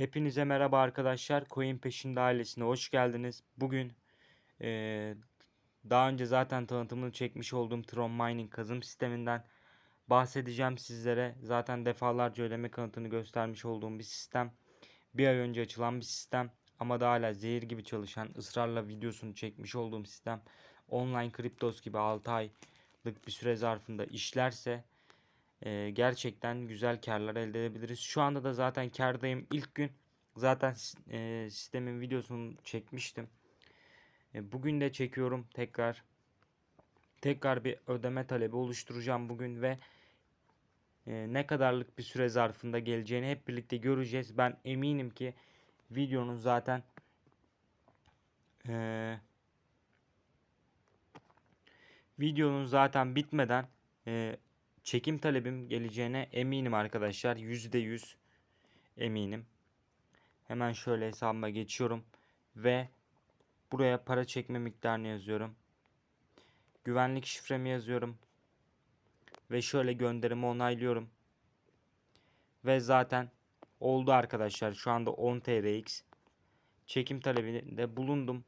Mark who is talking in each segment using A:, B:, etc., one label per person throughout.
A: Hepinize merhaba arkadaşlar. Coin Peşinde ailesine hoş geldiniz. Bugün eee, daha önce zaten tanıtımını çekmiş olduğum Tron Mining kazım sisteminden bahsedeceğim sizlere. Zaten defalarca ödeme kanıtını göstermiş olduğum bir sistem. Bir ay önce açılan bir sistem ama da hala zehir gibi çalışan, ısrarla videosunu çekmiş olduğum sistem. Online kriptos gibi 6 aylık bir süre zarfında işlerse e, gerçekten güzel karlar elde edebiliriz. Şu anda da zaten kardayım. İlk gün zaten e, sistemin videosunu çekmiştim. E, bugün de çekiyorum tekrar. Tekrar bir ödeme talebi oluşturacağım bugün ve e, ne kadarlık bir süre zarfında geleceğini hep birlikte göreceğiz. Ben eminim ki videonun zaten e, videonun zaten bitmeden çekim talebim geleceğine eminim arkadaşlar. %100 eminim. Hemen şöyle hesabıma geçiyorum ve buraya para çekme miktarını yazıyorum. Güvenlik şifremi yazıyorum. Ve şöyle gönderimi onaylıyorum. Ve zaten oldu arkadaşlar. Şu anda 10 TRX. Çekim talebinde bulundum.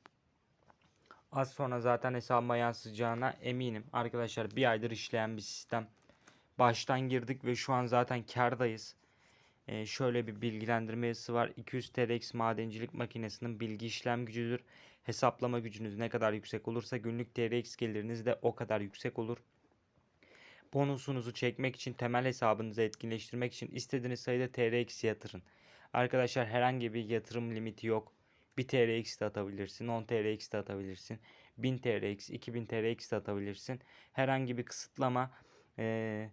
A: Az sonra zaten hesabıma yansıyacağına eminim. Arkadaşlar bir aydır işleyen bir sistem baştan girdik ve şu an zaten kardayız. Ee, şöyle bir bilgilendirme yazısı var. 200 TRX madencilik makinesinin bilgi işlem gücüdür. Hesaplama gücünüz ne kadar yüksek olursa günlük TRX geliriniz de o kadar yüksek olur. Bonusunuzu çekmek için temel hesabınızı etkinleştirmek için istediğiniz sayıda TRX yatırın. Arkadaşlar herhangi bir yatırım limiti yok. 1 TRX de atabilirsin, 10 TRX de atabilirsin, 1000 TRX, 2000 TRX de atabilirsin. Herhangi bir kısıtlama ee,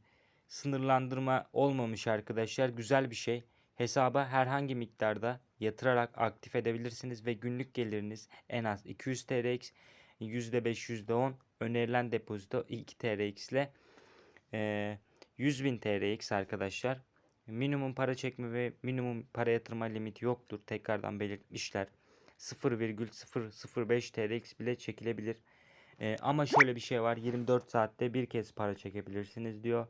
A: sınırlandırma olmamış arkadaşlar. Güzel bir şey. Hesaba herhangi miktarda yatırarak aktif edebilirsiniz ve günlük geliriniz en az 200 TRX, %5, %10 önerilen depozito 2 TRX ile e, 100.000 TRX arkadaşlar. Minimum para çekme ve minimum para yatırma limiti yoktur. Tekrardan belirtmişler. 0,005 TRX bile çekilebilir. E, ama şöyle bir şey var. 24 saatte bir kez para çekebilirsiniz diyor.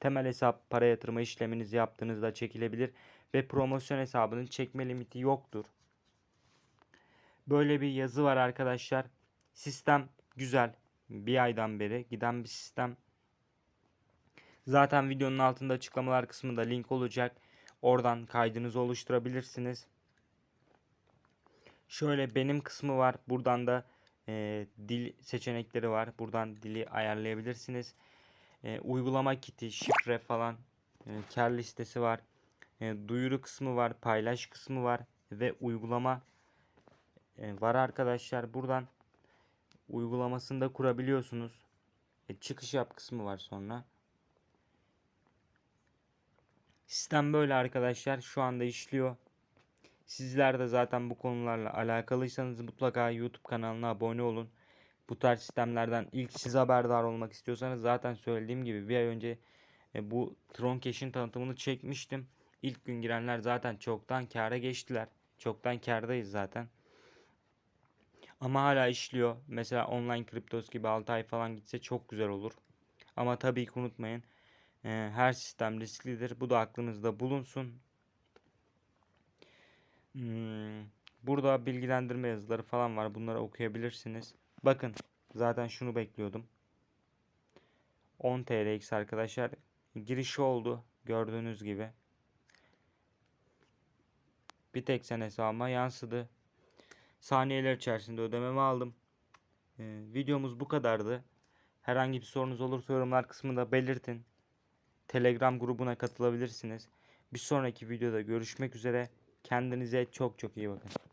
A: Temel hesap para yatırma işleminizi yaptığınızda çekilebilir ve promosyon hesabının çekme limiti yoktur. Böyle bir yazı var arkadaşlar. Sistem güzel. Bir aydan beri giden bir sistem. Zaten videonun altında açıklamalar kısmında link olacak. Oradan kaydınızı oluşturabilirsiniz. Şöyle benim kısmı var. Buradan da e, dil seçenekleri var. Buradan dili ayarlayabilirsiniz. E, uygulama kiti, şifre falan, e, kar listesi var. E, duyuru kısmı var, paylaş kısmı var ve uygulama e, var arkadaşlar. Buradan uygulamasını da kurabiliyorsunuz. E, çıkış yap kısmı var sonra. Sistem böyle arkadaşlar. Şu anda işliyor. Sizler de zaten bu konularla alakalıysanız mutlaka YouTube kanalına abone olun. Bu tarz sistemlerden ilk siz haberdar olmak istiyorsanız zaten söylediğim gibi bir ay önce e, bu Tron Cash'in tanıtımını çekmiştim. İlk gün girenler zaten çoktan kâra geçtiler. Çoktan kârdayız zaten. Ama hala işliyor. Mesela online kriptos gibi 6 ay falan gitse çok güzel olur. Ama tabii ki unutmayın. e, her sistem risklidir. Bu da aklınızda bulunsun. Hmm, burada bilgilendirme yazıları falan var. Bunları okuyabilirsiniz. Bakın zaten şunu bekliyordum. 10 TRX arkadaşlar. Girişi oldu. Gördüğünüz gibi. Bir tek sen hesabıma yansıdı. Saniyeler içerisinde ödememi aldım. Ee, videomuz bu kadardı. Herhangi bir sorunuz olursa yorumlar kısmında belirtin. Telegram grubuna katılabilirsiniz. Bir sonraki videoda görüşmek üzere. Kendinize çok çok iyi bakın.